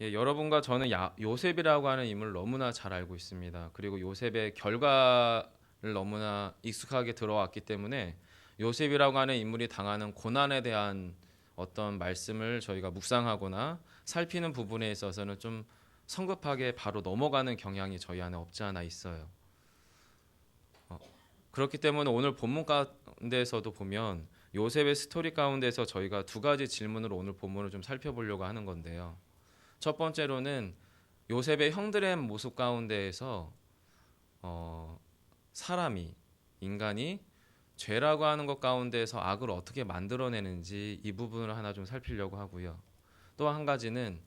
예, 여러분과 저는 야, 요셉이라고 하는 인물을 너무나 잘 알고 있습니다. 그리고 요셉의 결과를 너무나 익숙하게 들어왔기 때문에 요셉이라고 하는 인물이 당하는 고난에 대한 어떤 말씀을 저희가 묵상하거나 살피는 부분에 있어서는 좀 성급하게 바로 넘어가는 경향이 저희 안에 없지 않아 있어요. 어, 그렇기 때문에 오늘 본문 가운데에서도 보면 요셉의 스토리 가운데서 저희가 두 가지 질문으로 오늘 본문을 좀 살펴보려고 하는 건데요. 첫 번째로는 요셉의 형들의 모습 가운데에서 어, 사람이 인간이 죄라고 하는 것 가운데서 악을 어떻게 만들어내는지 이 부분을 하나 좀 살피려고 하고요. 또 한 가지는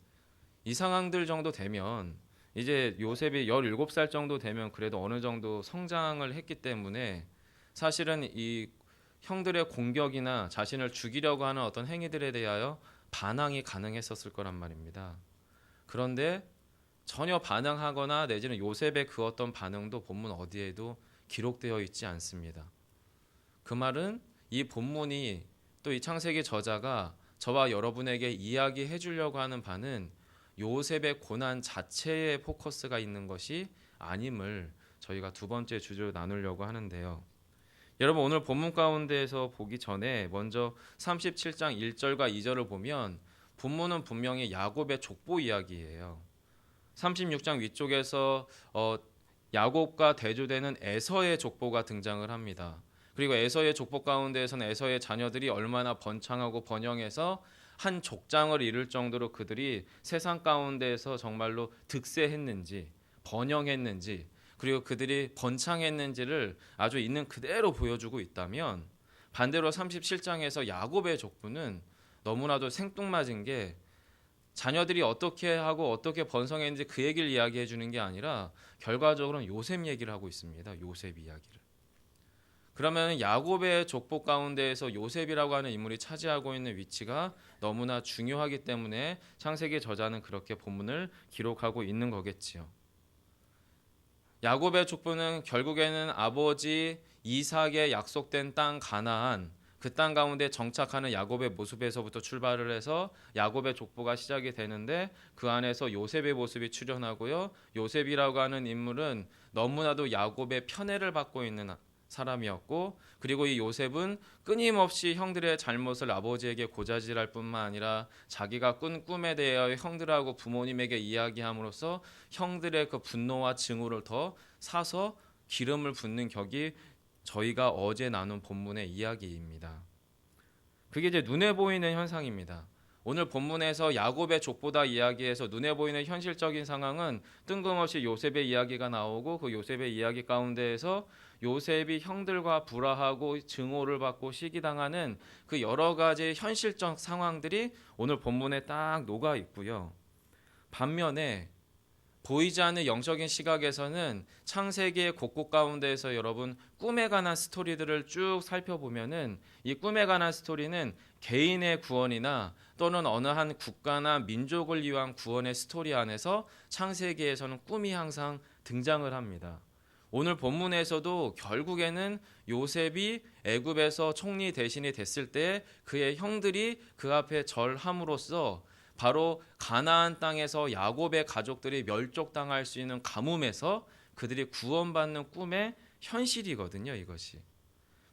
이 상황들 정도 되면 이제 요셉이 17살 정도 되면 그래도 어느 정도 성장을 했기 때문에 사실은 이 형들의 공격이나 자신을 죽이려고 하는 어떤 행위들에 대하여 반항이 가능했었을 거란 말입니다. 그런데 전혀 반항하거나 내지는 요셉의 그 어떤 반응도 본문 어디에도 기록되어 있지 않습니다. 그 말은 이 본문이 또 이 창세기 저자가 저와 여러분에게 이야기해 주려고 하는 바는 요셉의 고난 자체에 포커스가 있는 것이 아님을 저희가 두 번째 주제로 나누려고 하는데요. 여러분 오늘 본문 가운데에서 보기 전에 먼저 37장 1절과 2절을 보면 본문은 분명히 야곱의 족보 이야기예요. 36장 위쪽에서 어, 야곱과 대조되는 에서의 족보가 등장을 합니다. 그리고 에서의 족보 가운데에서는 에서의 자녀들이 얼마나 번창하고 번영해서 한 족장을 이룰 정도로 그들이 세상 가운데에서 정말로 득세했는지 번영했는지 그리고 그들이 번창했는지를 아주 있는 그대로 보여주고 있다면 반대로 37장에서 야곱의 족보는 너무나도 생뚱맞은 게 자녀들이 어떻게 하고 어떻게 번성했는지 그 얘기를 이야기해 주는 게 아니라 결과적으로는 요셉 얘기를 하고 있습니다. 요셉 이야기를. 그러면 야곱의 족보 가운데에서 요셉이라고 하는 인물이 차지하고 있는 위치가 너무나 중요하기 때문에 창세기 저자는 그렇게 본문을 기록하고 있는 거겠지요. 야곱의 족보는 결국에는 아버지 이삭의 약속된 땅 가나안 그 땅 가운데 정착하는 야곱의 모습에서부터 출발을 해서 야곱의 족보가 시작이 되는데 그 안에서 요셉의 모습이 출현하고요. 요셉이라고 하는 인물은 너무나도 야곱의 편애를 받고 있는 사람이었고 그리고 이 요셉은 끊임없이 형들의 잘못을 아버지에게 고자질할 뿐만 아니라 자기가 꾼 꿈에 대하여 형들하고 부모님에게 이야기함으로써 형들의 그 분노와 증오를 더 사서 기름을 붓는 격이 저희가 어제 나눈 본문의 이야기입니다. 그게 이제 눈에 보이는 현상입니다. 오늘 본문에서 야곱의 족보다 이야기해서 눈에 보이는 현실적인 상황은 뜬금없이 요셉의 이야기가 나오고 그 요셉의 이야기 가운데에서 요셉이 형들과 불화하고 증오를 받고 시기당하는 그 여러 가지 현실적 상황들이 오늘 본문에 딱 녹아 있고요. 반면에 보이지 않는 영적인 시각에서는 창세기의 곳곳 가운데에서 여러분 꿈에 관한 스토리들을 쭉 살펴보면은 이 꿈에 관한 스토리는 개인의 구원이나 또는 어느 한 국가나 민족을 위한 구원의 스토리 안에서 창세기에서는 꿈이 항상 등장을 합니다. 오늘 본문에서도 결국에는 요셉이 애굽에서 총리 대신이 됐을 때 그의 형들이 그 앞에 절함으로써 바로 가나안 땅에서 야곱의 가족들이 멸족당할 수 있는 가뭄에서 그들이 구원받는 꿈의 현실이거든요, 이것이.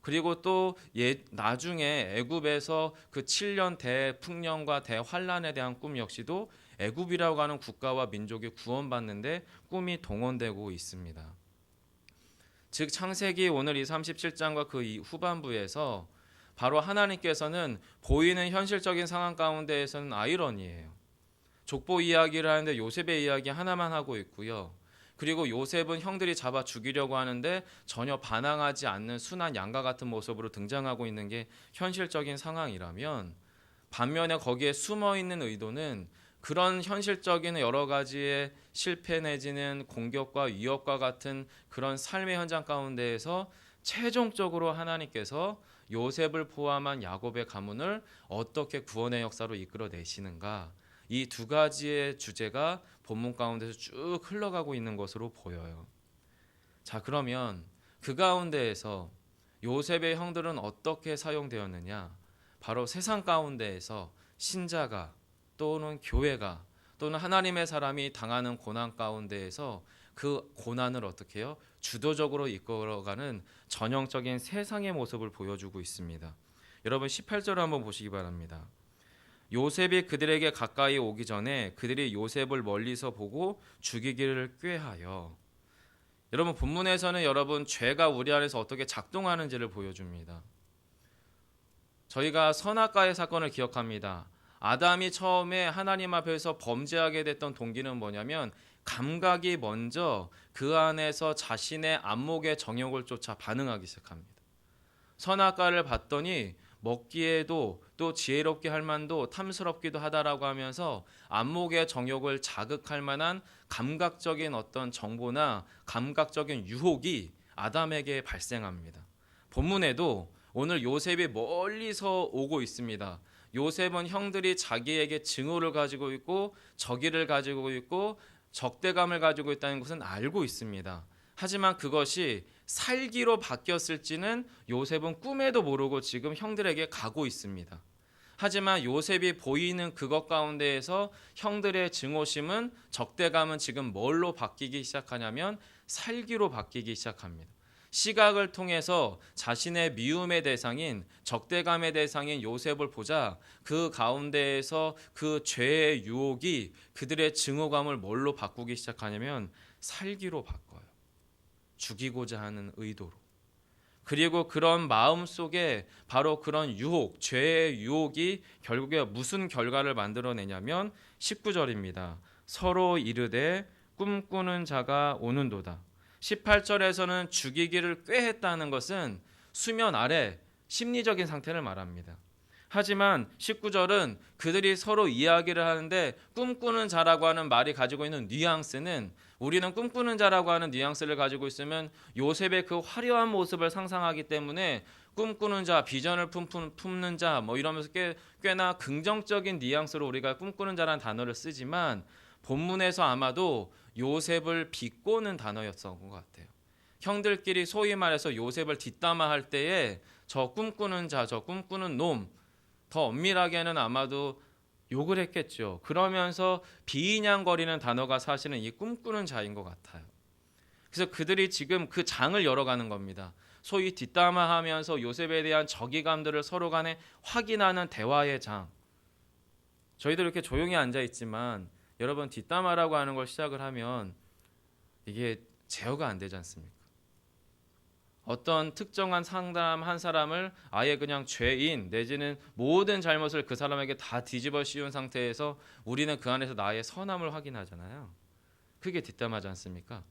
그리고 또 예, 나중에 애굽에서 그 7년 대풍년과 대환란에 대한 꿈 역시도 애굽이라고 하는 국가와 민족이 구원받는데 꿈이 동원되고 있습니다. 즉 창세기 오늘 이 37장과 그 후반부에서 바로 하나님께서는 보이는 현실적인 상황 가운데에서는 아이러니예요. 족보 이야기를 하는데 요셉의 이야기 하나만 하고 있고요. 그리고 요셉은 형들이 잡아 죽이려고 하는데 전혀 반항하지 않는 순한 양과 같은 모습으로 등장하고 있는 게 현실적인 상황이라면 반면에 거기에 숨어 있는 의도는 그런 현실적인 여러 가지의 실패 내지는 공격과 위협과 같은 그런 삶의 현장 가운데에서 최종적으로 하나님께서 요셉을 포함한 야곱의 가문을 어떻게 구원의 역사로 이끌어 내시는가 이 두 가지의 주제가 본문 가운데서 쭉 흘러가고 있는 것으로 보여요. 자, 그러면 그 가운데에서 요셉의 형들은 어떻게 사용되었느냐? 바로 세상 가운데에서 신자가 또는 교회가 또는 하나님의 사람이 당하는 고난 가운데에서 그 고난을 어떻게 해요? 주도적으로 이끌어가는 전형적인 세상의 모습을 보여주고 있습니다. 여러분 18절 한번 보시기 바랍니다. 요셉이 그들에게 가까이 오기 전에 그들이 요셉을 멀리서 보고 죽이기를 꾀하여 여러분 본문에서는 여러분 죄가 우리 안에서 어떻게 작동하는지를 보여줍니다. 저희가 선악과의 사건을 기억합니다. 아담이 처음에 하나님 앞에서 범죄하게 됐던 동기는 뭐냐면 감각이 먼저 그 안에서 자신의 안목의 정욕을 쫓아 반응하기 시작합니다. 선악과를 봤더니 먹기에도 또 지혜롭게 할 만도 탐스럽기도 하다라고 하면서 안목의 정욕을 자극할 만한 감각적인 어떤 정보나 감각적인 유혹이 아담에게 발생합니다. 본문에도 오늘 요셉이 멀리서 오고 있습니다. 요셉은 형들이 자기에게 증오를 가지고 있고 적의를 가지고 있고 적대감을 가지고 있다는 것은 알고 있습니다. 하지만 그것이 살기로 바뀌었을지는 요셉은 꿈에도 모르고 지금 형들에게 가고 있습니다. 하지만 요셉이 보이는 그것 가운데에서 형들의 증오심은 적대감은 지금 뭘로 바뀌기 시작하냐면 살기로 바뀌기 시작합니다. 시각을 통해서 자신의 미움의 대상인 적대감의 대상인 요셉을 보자 그 가운데에서 그 죄의 유혹이 그들의 증오감을 뭘로 바꾸기 시작하냐면 살기로 바꿔요. 죽이고자 하는 의도로. 그리고 그런 마음 속에 바로 그런 유혹, 죄의 유혹이 결국에 무슨 결과를 만들어내냐면 19절입니다. 서로 이르되 꿈꾸는 자가 오는도다. 18절에서는 죽이기를 꾀했다는 것은 수면 아래 심리적인 상태를 말합니다. 하지만 19절은 그들이 서로 이야기를 하는데 꿈꾸는 자라고 하는 말이 가지고 있는 뉘앙스는 우리는 꿈꾸는 자라고 하는 뉘앙스를 가지고 있으면 요셉의 그 화려한 모습을 상상하기 때문에 꿈꾸는 자, 비전을 품는 자, 뭐 이러면서 꽤, 꽤나 긍정적인 뉘앙스로 우리가 꿈꾸는 자라는 단어를 쓰지만 본문에서 아마도 요셉을 비꼬는 단어였던 것 같아요. 형들끼리 소위 말해서 요셉을 뒷담화할 때에 저 꿈꾸는 자, 저 꿈꾸는 놈, 더 엄밀하게는 아마도 욕을 했겠죠. 그러면서 비인양거리는 단어가 사실은 이 꿈꾸는 자인 것 같아요. 그래서 그들이 지금 그 장을 열어가는 겁니다. 소위 뒷담화하면서 요셉에 대한 적의감들을 서로 간에 확인하는 대화의 장. 저희들 이렇게 조용히 앉아 있지만 여러분 뒷담화라고 하는 걸 시작을 하면 이게 제어가 안 되지 않습니까? 어떤 특정한 상담 한 사람을 아예 그냥 죄인 내지는 모든 잘못을 그 사람에게 다 뒤집어 씌운 상태에서 우리는 그 안에서 나의 선함을 확인하잖아요. 그게 뒷담화지 않습니까?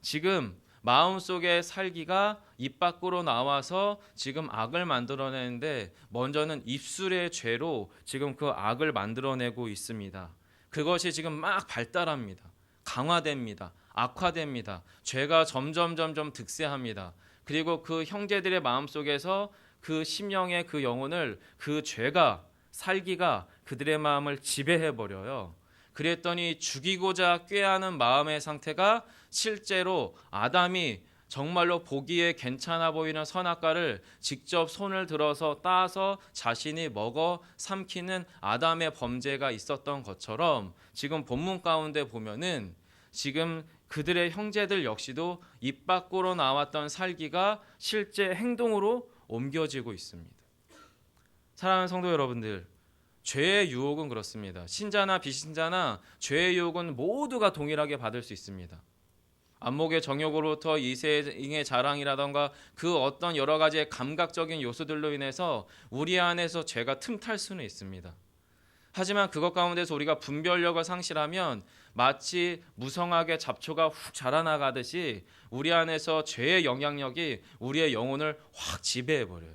지금 마음속의 살기가 입 밖으로 나와서 지금 악을 만들어내는데 먼저는 입술의 죄로 지금 그 악을 만들어내고 있습니다. 그것이 지금 막 발달합니다. 강화됩니다. 악화됩니다. 죄가 점점 점점 득세합니다. 그리고 그 형제들의 마음 속에서 그 심령의 그 영혼을 그 죄가 살기가 그들의 마음을 지배해 버려요. 그랬더니 죽이고자 꾀하는 마음의 상태가 실제로 아담이 정말로 보기에 괜찮아 보이는 선악과를 직접 손을 들어서 따서 자신이 먹어 삼키는 아담의 범죄가 있었던 것처럼 지금 본문 가운데 보면은 지금 그들의 형제들 역시도 입 밖으로 나왔던 살기가 실제 행동으로 옮겨지고 있습니다. 사랑하는 성도 여러분들, 죄의 유혹은 그렇습니다. 신자나 비신자나 죄의 유혹은 모두가 동일하게 받을 수 있습니다. 안목의 정욕으로부터 이세의 자랑이라던가 그 어떤 여러 가지의 감각적인 요소들로 인해서 우리 안에서 죄가 틈탈 수는 있습니다. 하지만 그것 가운데서 우리가 분별력을 상실하면 마치 무성하게 잡초가 훅 자라나가듯이 우리 안에서 죄의 영향력이 우리의 영혼을 확 지배해 버려요.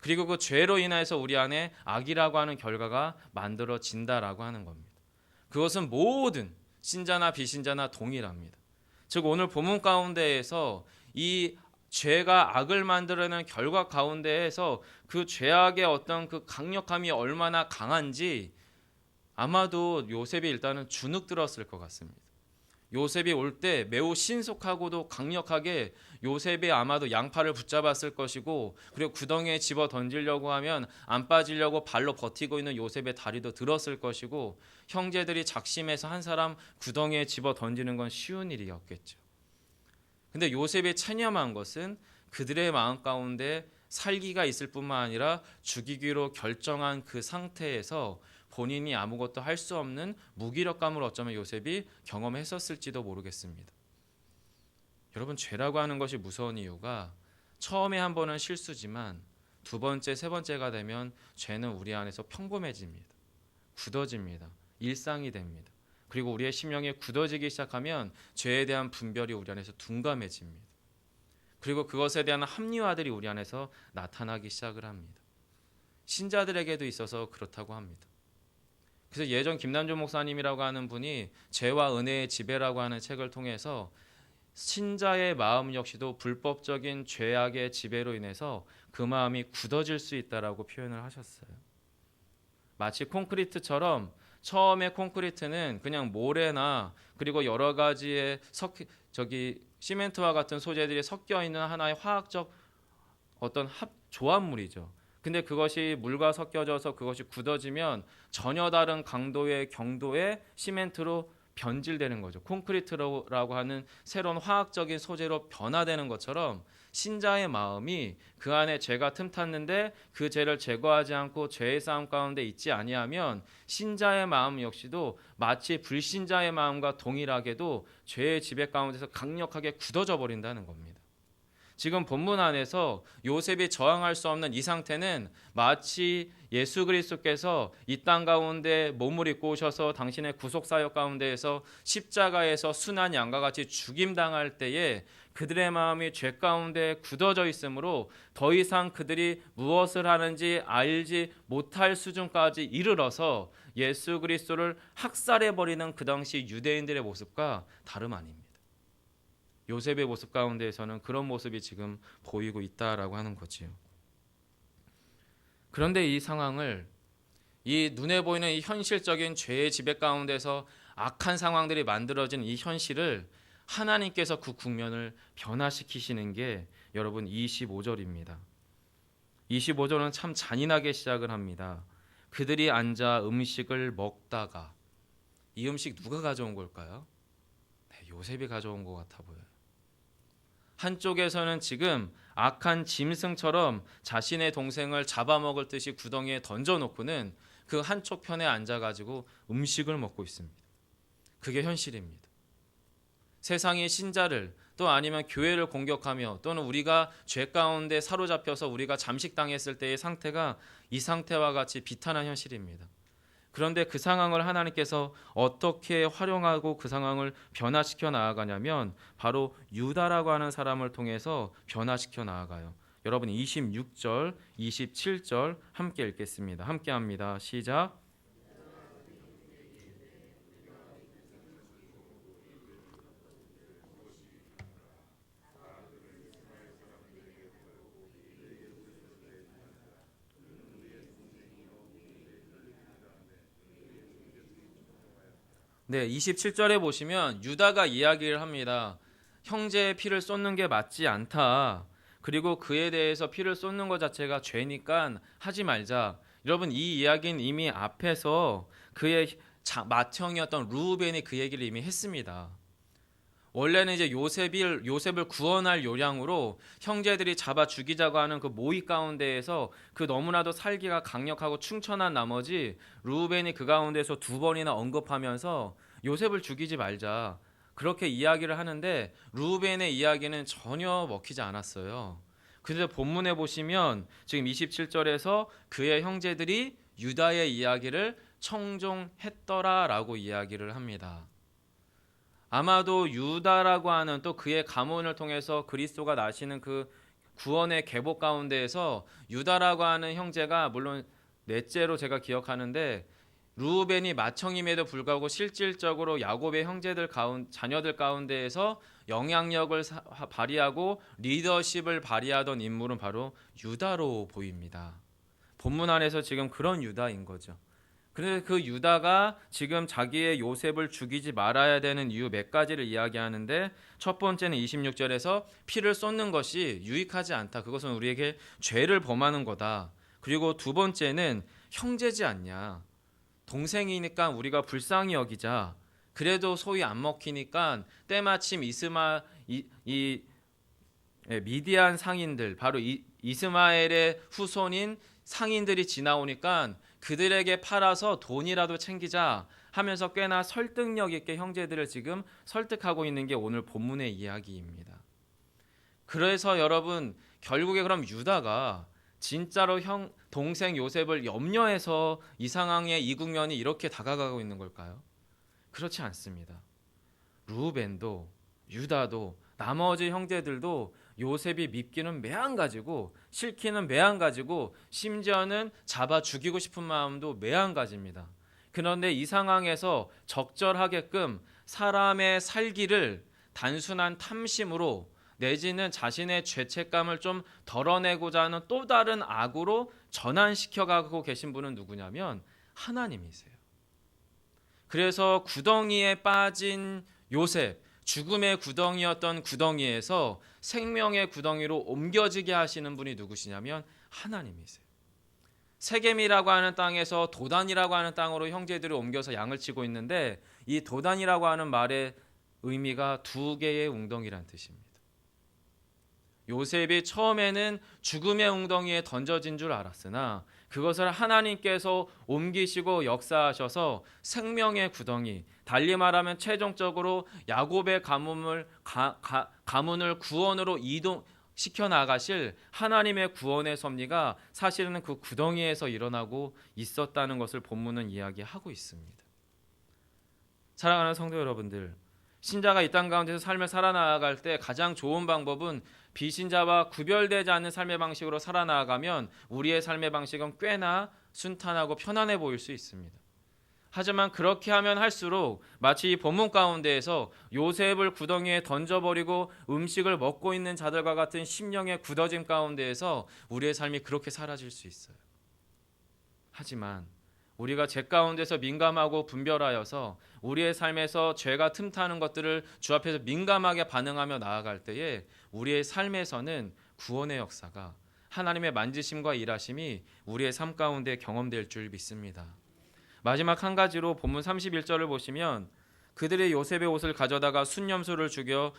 그리고 그 죄로 인해서 우리 안에 악이라고 하는 결과가 만들어진다라고 하는 겁니다. 그것은 모든 신자나 비신자나 동일합니다. 즉 오늘 본문 가운데에서 이 죄가 악을 만들어내는 결과 가운데에서 그 죄악의 어떤 그 강력함이 얼마나 강한지 아마도 요셉이 일단은 주눅 들었을 것 같습니다. 요셉이 올 때 매우 신속하고도 강력하게 요셉이 아마도 양팔을 붙잡았을 것이고 그리고 구덩이에 집어 던지려고 하면 안 빠지려고 발로 버티고 있는 요셉의 다리도 들었을 것이고 형제들이 작심해서 한 사람 구덩이에 집어 던지는 건 쉬운 일이었겠죠. 근데 요셉이 체념한 것은 그들의 마음 가운데 살기가 있을 뿐만 아니라 죽이기로 결정한 그 상태에서 본인이 아무것도 할 수 없는 무기력감을 어쩌면 요셉이 경험했었을지도 모르겠습니다. 여러분 죄라고 하는 것이 무서운 이유가 처음에 한 번은 실수지만 두 번째, 세 번째가 되면 죄는 우리 안에서 평범해집니다. 굳어집니다. 일상이 됩니다. 그리고 우리의 심령이 굳어지기 시작하면 죄에 대한 분별이 우리 안에서 둔감해집니다. 그리고 그것에 대한 합리화들이 우리 안에서 나타나기 시작을 합니다. 신자들에게도 있어서 그렇다고 합니다. 그래서 예전 김남조 목사님이라고 하는 분이 죄와 은혜의 지배라고 하는 책을 통해서 신자의 마음 역시도 불법적인 죄악의 지배로 인해서 그 마음이 굳어질 수 있다라고 표현을 하셨어요. 마치 콘크리트처럼 처음에 콘크리트는 그냥 모래나 그리고 여러 가지의 석 저기 시멘트와 같은 소재들이 섞여 있는 하나의 화학적 어떤 합 조합물이죠. 근데 그것이 물과 섞여져서 그것이 굳어지면 전혀 다른 강도의 경도의 시멘트로 변질되는 거죠. 콘크리트라고 하는 새로운 화학적인 소재로 변화되는 것처럼 신자의 마음이 그 안에 죄가 틈탔는데 그 죄를 제거하지 않고 죄의 싸움 가운데 있지 아니하면 신자의 마음 역시도 마치 불신자의 마음과 동일하게도 죄의 지배 가운데서 강력하게 굳어져 버린다는 겁니다. 지금 본문 안에서 요셉이 저항할 수 없는 이 상태는 마치 예수 그리스도께서 이 땅 가운데 몸을 입고 오셔서 당신의 구속 사역 가운데에서 십자가에서 순한 양과 같이 죽임 당할 때에 그들의 마음이 죄 가운데 굳어져 있으므로 더 이상 그들이 무엇을 하는지 알지 못할 수준까지 이르러서 예수 그리스도를 학살해 버리는 그 당시 유대인들의 모습과 다름 아닙니다. 요셉의 모습 가운데에서는 그런 모습이 지금 보이고 있다라고 하는 거지요. 그런데 이 상황을 이 눈에 보이는 이 현실적인 죄의 지배 가운데서 악한 상황들이 만들어진 이 현실을 하나님께서 그 국면을 변화시키시는 게 여러분 25절입니다. 25절은 참 잔인하게 시작을 합니다. 그들이 앉아 음식을 먹다가 이 음식 누가 가져온 걸까요? 네, 요셉이 가져온 것 같아 보여요. 한쪽에서는 지금 악한 짐승처럼 자신의 동생을 잡아먹을 듯이 구덩이에 던져놓고는 그 한쪽 편에 앉아가지고 음식을 먹고 있습니다. 그게 현실입니다. 세상의 신자를 또 아니면 교회를 공격하며 또는 우리가 죄 가운데 사로잡혀서 우리가 잠식당했을 때의 상태가 이 상태와 같이 비탄한 현실입니다. 그런데 그 상황을 하나님께서 어떻게 활용하고 그 상황을 변화시켜 나아가냐면 바로 유다라고 하는 사람을 통해서 변화시켜 나아가요. 여러분 26절, 27절 함께 읽겠습니다. 함께 합니다. 시작. 네, 27절에 보시면 유다가 이야기를 합니다. 형제의 피를 쏟는 게 맞지 않다. 그리고 그에 대해서 피를 쏟는 것 자체가 죄니까 하지 말자. 여러분 이 이야기는 이미 앞에서 그의 맏형이었던 루벤이 그 얘기를 이미 했습니다. 원래는 이제 요셉을 요셉을 구원할 요량으로 형제들이 잡아 죽이자고 하는 그 모의 가운데에서 그 너무나도 살기가 강력하고 충천한 나머지 루벤이 그 가운데서 두 번이나 언급하면서 요셉을 죽이지 말자 그렇게 이야기를 하는데 루벤의 이야기는 전혀 먹히지 않았어요. 그런데 본문에 보시면 지금 27절에서 그의 형제들이 유다의 이야기를 청종했더라라고 이야기를 합니다. 아마도 유다라고 하는 또 그의 가문을 통해서 그리스도가 나시는 그 구원의 계복 가운데에서 유다라고 하는 형제가 물론 넷째로 제가 기억하는데 루벤이 맏형임에도 불구하고 실질적으로 야곱의 형제들 가운 자녀들 가운데에서 영향력을 사, 발휘하고 리더십을 발휘하던 인물은 바로 유다로 보입니다. 본문 안에서 지금 그런 유다인 거죠. 그런데 그 유다가 지금 자기의 요셉을 죽이지 말아야 되는 이유 몇 가지를 이야기하는데 첫 번째는 26절에서 피를 쏟는 것이 유익하지 않다. 그것은 우리에게 죄를 범하는 거다. 그리고 두 번째는 형제지 않냐. 동생이니까 우리가 불쌍히 여기자. 그래도 소위 안 먹히니까 때마침 이스마 이, 이 예, 미디안 상인들 바로 이, 이스마엘의 후손인 상인들이 지나오니까 그들에게 팔아서 돈이라도 챙기자 하면서 꽤나 설득력 있게 형제들을 지금 설득하고 있는 게 오늘 본문의 이야기입니다. 그래서 여러분 결국에 그럼 유다가 진짜로 형 동생 요셉을 염려해서 이 상황에 이 국면이 이렇게 다가가고 있는 걸까요? 그렇지 않습니다. 루벤도 유다도 나머지 형제들도 요셉이 밉기는 매한 가지고 싫기는 매한 가지고 심지어는 잡아 죽이고 싶은 마음도 매한 가지입니다. 그런데 이 상황에서 적절하게끔 사람의 살기를 단순한 탐심으로 내지는 자신의 죄책감을 좀 덜어내고자 하는 또 다른 악으로 전환시켜 가고 계신 분은 누구냐면 하나님이세요. 그래서 구덩이에 빠진 요셉, 죽음의 구덩이였던 구덩이에서 생명의 구덩이로 옮겨지게 하시는 분이 누구시냐면 하나님이세요. 세겜이라고 하는 땅에서 도단이라고 하는 땅으로 형제들이 옮겨서 양을 치고 있는데 이 도단이라고 하는 말의 의미가 두 개의 웅덩이란 뜻입니다. 요셉이 처음에는 죽음의 웅덩이에 던져진 줄 알았으나 그것을 하나님께서 옮기시고 역사하셔서 생명의 구덩이, 달리 말하면 최종적으로 야곱의 가문을 가, 가, 가문을 구원으로 이동 시켜 나가실 하나님의 구원의 섭리가 사실은 그 구덩이에서 일어나고 있었다는 것을 본문은 이야기하고 있습니다. 사랑하는 성도 여러분들, 신자가 이 땅 가운데서 삶을 살아나갈 때 가장 좋은 방법은 비신자와 구별되지 않는 삶의 방식으로 살아나가면 우리의 삶의 방식은 꽤나 순탄하고 편안해 보일 수 있습니다. 하지만 그렇게 하면 할수록 마치 이 본문 가운데에서 요셉을 구덩이에 던져버리고 음식을 먹고 있는 자들과 같은 심령의 굳어짐 가운데에서 우리의 삶이 그렇게 사라질 수 있어요. 하지만 우리가 죄 가운데서 민감하고 분별하여서 우리의 삶에서 죄가 틈타는 것들을 주 앞에서 민감하게 반응하며 나아갈 때에 우리의 삶에서는 구원의 역사가 하나님의 만지심과 일하심이 우리의 삶 가운데 경험될 줄 믿습니다. 마지막 한 가지로 본문 31절을 보시면 그들의 요셉의 옷을 가져다가 순념소를 죽여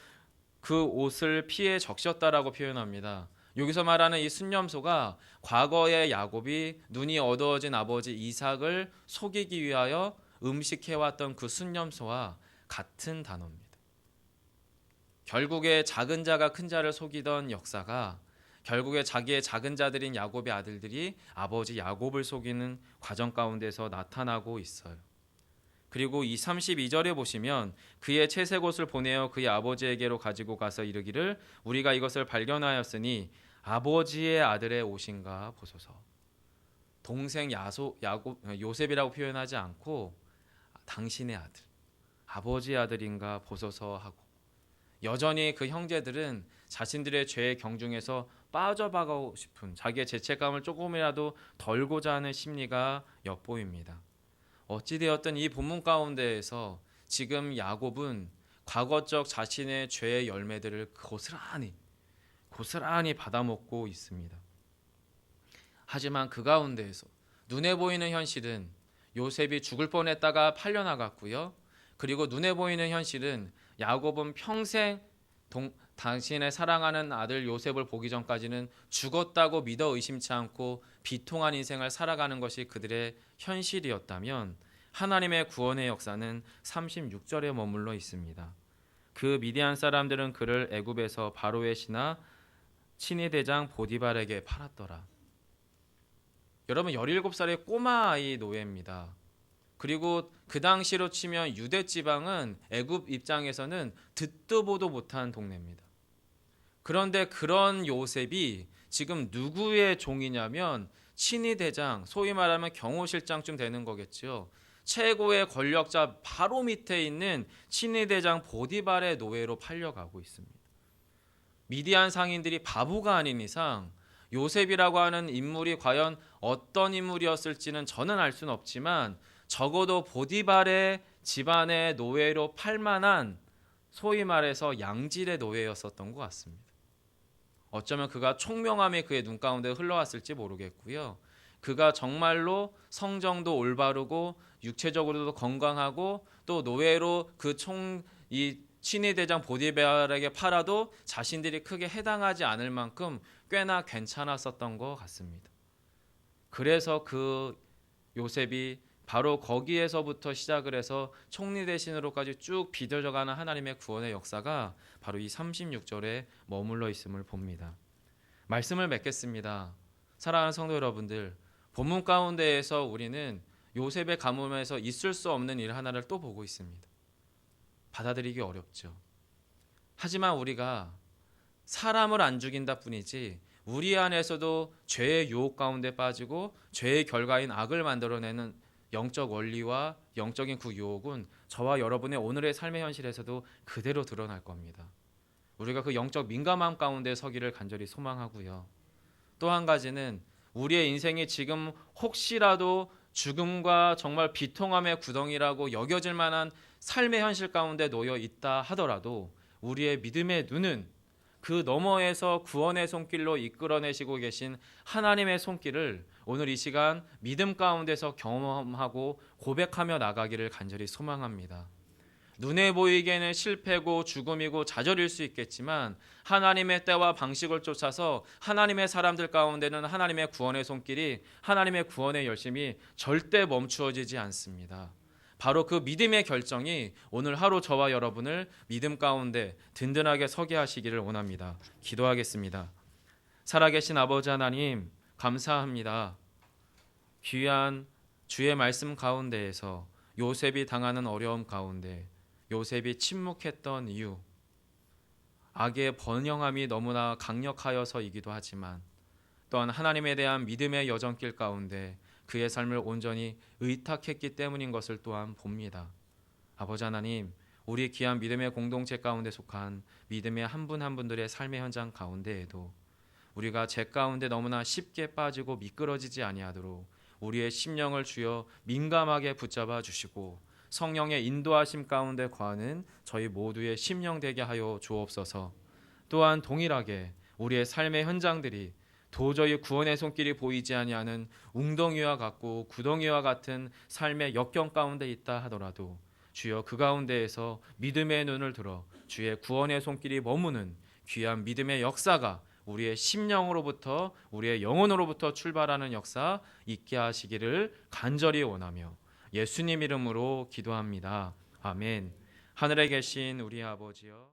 그 옷을 피해 적셨다라고 표현합니다. 여기서 말하는 이 순념소가 과거의 야곱이 눈이 어두워진 아버지 이삭을 속이기 위하여 음식해왔던 그 순념소와 같은 단어입니다. 결국에 작은 자가 큰 자를 속이던 역사가 결국에 자기의 작은 자들인 야곱의 아들들이 아버지 야곱을 속이는 과정 가운데서 나타나고 있어요. 그리고 이 32절에 보시면 그의 채색 옷을 보내어 그의 아버지에게로 가지고 가서 이르기를 우리가 이것을 발견하였으니 아버지의 아들의 옷인가 보소서. 동생 야소 야곱 요셉이라고 표현하지 않고 당신의 아들, 아버지의 아들인가 보소서 하고 여전히 그 형제들은 자신들의 죄의 경중에서 빠져봐가고 싶은 자기의 죄책감을 조금이라도 덜고자 하는 심리가 엿보입니다. 어찌되었든 이 본문 가운데에서 지금 야곱은 과거적 자신의 죄의 열매들을 고스란히 고스란히 받아먹고 있습니다. 하지만 그 가운데에서 눈에 보이는 현실은 요셉이 죽을 뻔했다가 팔려나갔고요. 그리고 눈에 보이는 현실은 야곱은 평생 동, 당신의 사랑하는 아들 요셉을 보기 전까지는 죽었다고 믿어 의심치 않고 비통한 인생을 살아가는 것이 그들의 현실이었다면 하나님의 구원의 역사는 36절에 머물러 있습니다. 그 미디안 사람들은 그를 애굽에서 바로의 신하 친위 대장 보디발에게 팔았더라. 여러분 17살의 꼬마 아이 노예입니다. 그리고 그 당시로 치면 유대 지방은 애굽 입장에서는 듣도 보도 못한 동네입니다. 그런데 그런 요셉이 지금 누구의 종이냐면 친위 대장, 소위 말하면 경호실장쯤 되는 거겠죠. 최고의 권력자 바로 밑에 있는 친위 대장 보디발의 노예로 팔려가고 있습니다. 미디안 상인들이 바보가 아닌 이상 요셉이라고 하는 인물이 과연 어떤 인물이었을지는 저는 알 수는 없지만 적어도 보디발의 집안의 노예로 팔만한 소위 말해서 양질의 노예였었던 것 같습니다. 어쩌면 그가 총명함이 그의 눈 가운데 흘러왔을지 모르겠고요. 그가 정말로 성정도 올바르고 육체적으로도 건강하고 또 노예로 그 총 이 친위 대장 보디발에게 팔아도 자신들이 크게 해당하지 않을 만큼 꽤나 괜찮았었던 것 같습니다. 그래서 그 요셉이 바로 거기에서부터 시작을 해서 총리 대신으로까지 쭉 비뎌져가는 하나님의 구원의 역사가 바로 이 36절에 머물러 있음을 봅니다. 말씀을 맺겠습니다. 사랑하는 성도 여러분들, 본문 가운데에서 우리는 요셉의 가뭄에서 있을 수 없는 일 하나를 또 보고 있습니다. 받아들이기 어렵죠. 하지만 우리가 사람을 안 죽인다 뿐이지 우리 안에서도 죄의 유혹 가운데 빠지고 죄의 결과인 악을 만들어내는 영적 원리와 영적인 그 유혹은 저와 여러분의 오늘의 삶의 현실에서도 그대로 드러날 겁니다. 우리가 그 영적 민감함 가운데 서기를 간절히 소망하고요. 또 한 가지는 우리의 인생이 지금 혹시라도 죽음과 정말 비통함의 구덩이라고 여겨질 만한 삶의 현실 가운데 놓여 있다 하더라도 우리의 믿음의 눈은 그 너머에서 구원의 손길로 이끌어내시고 계신 하나님의 손길을 오늘 이 시간 믿음 가운데서 경험하고 고백하며 나가기를 간절히 소망합니다. 눈에 보이기에는 실패고 죽음이고 좌절일 수 있겠지만 하나님의 때와 방식을 쫓아서 하나님의 사람들 가운데는 하나님의 구원의 손길이 하나님의 구원의 열심이 절대 멈추어지지 않습니다. 바로 그 믿음의 결정이 오늘 하루 저와 여러분을 믿음 가운데 든든하게 서게 하시기를 원합니다. 기도하겠습니다. 살아계신 아버지 하나님 감사합니다. 귀한 주의 말씀 가운데에서 요셉이 당하는 어려움 가운데 요셉이 침묵했던 이유 악의 번영함이 너무나 강력하여서이기도 하지만 또한 하나님에 대한 믿음의 여정길 가운데 그의 삶을 온전히 의탁했기 때문인 것을 또한 봅니다. 아버지 하나님, 우리 귀한 믿음의 공동체 가운데 속한 믿음의 한 분 한 분들의 삶의 현장 가운데에도 우리가 죄 가운데 너무나 쉽게 빠지고 미끄러지지 아니하도록 우리의 심령을 주여 민감하게 붙잡아 주시고 성령의 인도하심 가운데 거하는 저희 모두의 심령 되게 하여 주옵소서. 또한 동일하게 우리의 삶의 현장들이 도저히 구원의 손길이 보이지 아니하는 웅덩이와 같고 구덩이와 같은 삶의 역경 가운데 있다 하더라도 주여 그 가운데에서 믿음의 눈을 들어 주의 구원의 손길이 머무는 귀한 믿음의 역사가 우리의 심령으로부터 우리의 영혼으로부터 출발하는 역사 있게 하시기를 간절히 원하며 예수님 이름으로 기도합니다. 아멘. 하늘에 계신 우리 아버지여